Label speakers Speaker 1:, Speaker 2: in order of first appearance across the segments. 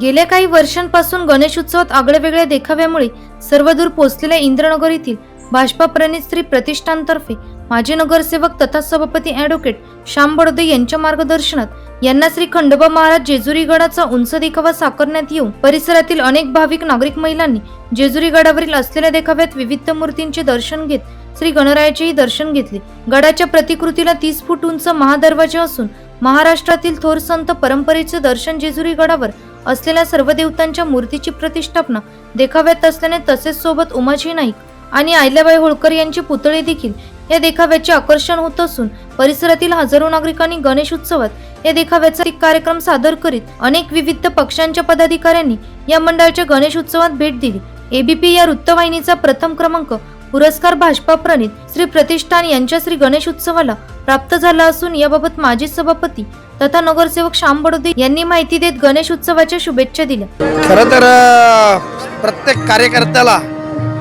Speaker 1: गेल्या काही वर्षांपासून गणेश उत्सवात आगळेवेगळ्या देखाव्यामुळे सर्वदूर पोचलेल्या इंद्रनगर येथील भाजपा प्रणित स्त्री प्रतिष्ठानतर्फे माजी नगरसेवक तथा सभापती ॲडव्होकेट श्याम बडोदे यांच्या मार्गदर्शनात यांना श्री खंडोबा महाराज जेजुरी गडाचा उंच देखावा साकारण्यात येऊन परिसरातील अनेक भाविक नागरिक महिलांनी जेजुरी गडावरील असलेल्या देखाव्यात विविध मूर्तींचे दर्शन घेत श्री गणरायाचेही दर्शन घेतले. गडाच्या प्रतिकृतीला तीस फूट उंच महादरवाजे असून महाराष्ट्रातील थोर संत परंपरेचे दर्शन जेजुरी गडावर असलेल्या सर्व देवतांच्या मूर्तीची प्रतिष्ठापना देखाव्यात असल्याने तसेच सोबत उमाजी नाईक आणि आयल्याबाई होळकर यांचे पुतळे देखील या देखाव्याचे आकर्षण होत असून परिसरातील हजारो नागरिकांनी गणेश उत्सवात या देखाव्याचा एक कार्यक्रम सादर करीत अनेक विविध पक्षांच्या पदाधिकाऱ्यांनी या मंडळाच्या गणेश उत्सवात भेट दिली. एबीपी या वृत्तवाहिनीचा प्रथम क्रमांक पुरस्कार भाजपा प्रणित श्री प्रतिष्ठान यांच्या श्री गणेश उत्सवाला प्राप्त झाला असून याबाबत माजी सभापती तथा नगरसेवक श्याम बडोदे यांनी माहिती देत गणेश उत्सवाच्या शुभेच्छा दिल्या.
Speaker 2: खरं तर प्रत्येक कार्यकर्त्याला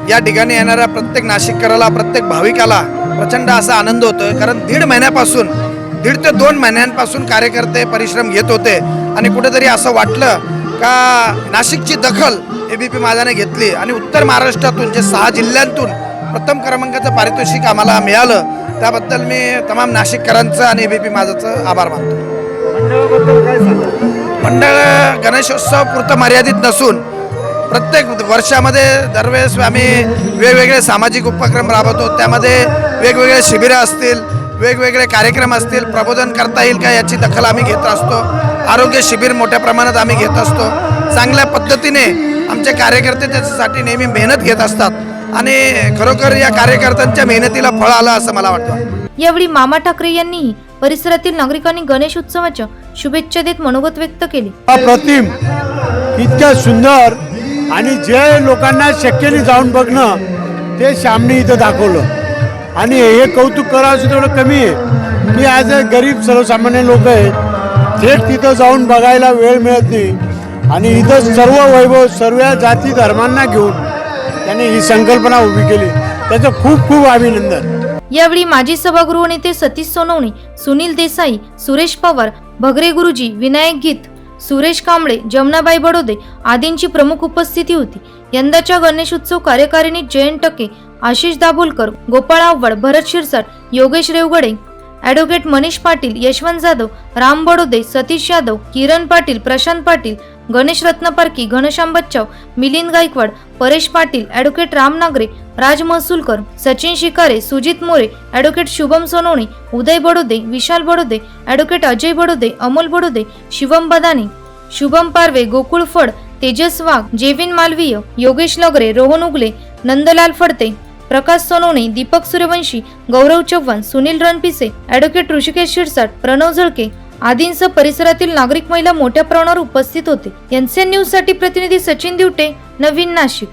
Speaker 2: या ठिकाणी येणाऱ्या प्रत्येक नाशिककराला प्रत्येक भाविकाला प्रचंड असा आनंद होतोय. कारण दीड महिन्यापासून दीड ते दोन महिन्यांपासून कार्यकर्ते परिश्रम घेत होते. आणि कुठेतरी असं वाटलं का नाशिकची दखल ए बी पी माझ्याने घेतली. आणि उत्तर महाराष्ट्रातून जे सहा जिल्ह्यांतून प्रथम क्रमांकाचं पारितोषिक आम्हाला मिळालं. त्याबद्दल मी तमाम नाशिककरांचं आणि बी पी माझाचं आभार मानतो. मंडळ गणेशोत्सव पुरतं मर्यादित नसून प्रत्येक वर्षामध्ये दरवेळेस आम्ही वेगवेगळे सामाजिक उपक्रम राबवतो. त्यामध्ये वेगवेगळे शिबिरं असतील वेगवेगळे कार्यक्रम असतील प्रबोधन करता येईल का याची दखल आम्ही घेत असतो. आरोग्य शिबिर मोठ्या प्रमाणात आम्ही घेत असतो. चांगल्या पद्धतीने आमचे कार्यकर्ते त्याच्यासाठी नेहमी मेहनत घेत असतात. आणि खरोखर या कार्यकर्त्यांच्या मेहनतीला फळ आलं असं मला वाटतं.
Speaker 1: यावेळी मामा ठाकरे यांनीही परिसरातील नागरिकांनी गणेश उत्सवाच्या शुभेच्छा देत मनोगत व्यक्त केले.
Speaker 3: अप्रतिम इतक्या सुंदर आणि जे लोकांना शक्य नाही जाऊन बघणं ते श्यामने इथं दाखवलं. आणि हे कौतुक करावं तेवढं कमी आहे की ॲज अ गरीब सर्वसामान्य लोक आहेत थेट तिथं जाऊन बघायला वेळ मिळत नाही. आणि इथं सर्व वैभव सर्व जाती धर्मांना घेऊन त्यांनी ही संकल्पना उभी केली. त्याचं खूप खूप अभिनंदन.
Speaker 1: यावेळी माजी सभागृह नेते सतीश सोनवणे सुनील देसाई सुरेश पवार भगरे गुरुजी विनायक गीत सुरेश कांबळे जमनाबाई बडोदे आदींची प्रमुख उपस्थिती होती. यंदाच्या गणेश उत्सव कार्यकारिणीत Jayant Take Ashish Dabholkar Gopal Awhad Bharat Shirsat Yogesh Revgade advocate Manish Patil Yashwant Jadhav Ram Badode Satish Yadav Kiran Patil Prashant Patil Ganesh Ratnaparkhi Ghanshyam Bachchav Milind Gaikwad Paresh Patil advocate Ram Nagare Raj Mahsulkar Sachin Shikare Sujit More advocate Shubham Sonawane Uday Badode Vishal Badode advocate Ajay Badode Amol Badode Shivam Badane Shubham Parve Gokul Phad Tejas Wagh Jevin Malviya Yogesh Lagare Rohan Ugale Nandlal Phadte Prakash Sonawane Deepak Suryavanshi Gaurav Chavan Sunil Ranpise advocate Hrishikesh Shirsat Pranav Zalke आदींसह परिसरातील नागरिक महिला मोठ्या प्रमाणावर उपस्थित होते. NCN न्यूजसाठी प्रतिनिधी सचिन दिवटे नवीन नाशिक.